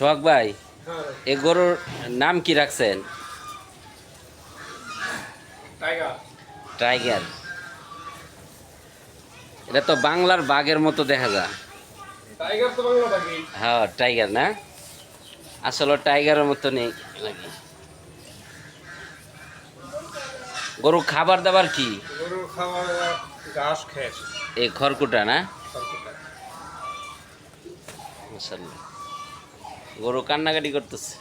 সোহাগ ভাই এ গরুর নাম কি রাখছেন? টাইগার এটা তো বাংলার বাঘের মতো দেখা যায়। হ্যাঁ টাইগার না? আসলে টাইগারের মতো নেই নাকি? গরু খাবার দাবার কি? ঘাস এই খড়কুটা না? মাশাআল্লাহ। গরু কান্নাকাটি করতেছে।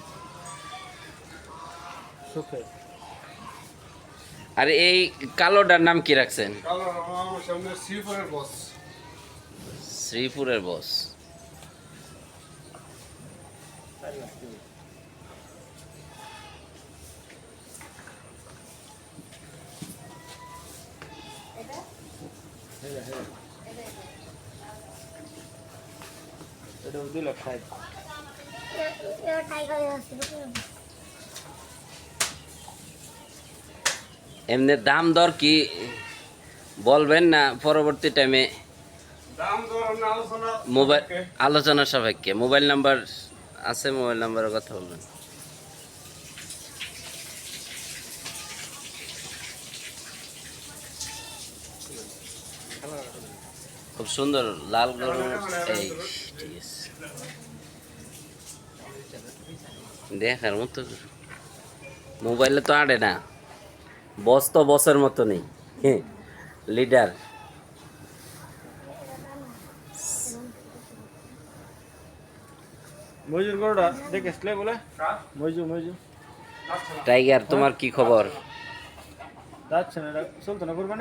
সুখে। আর এই কালোটার নাম কি রাখছেন? কালো আমার সামনে শ্রীপুরের বস শ্রীপুরের বস এটা দুই লক্ষ ষাট। এমনি দাম দর কি বলবেন না পরবর্তী টাইমে? মোবাইল আলোচনা সাপেক্ষে। মোবাইল নাম্বার আছে মোবাইল নাম্বারের কথা বলবেন। খুব সুন্দর লাল গরু। এই ঠিক আছে। দেখার মতো মোবাইলে তো আড়ে না। বস তো বসের মতো নেই। লিডার। মজুর গরুটা দেখেছিলে বলে। মজু মজু টাইগার তোমার কি খবর? যাচ্ছে না চলতো না কোরবানি।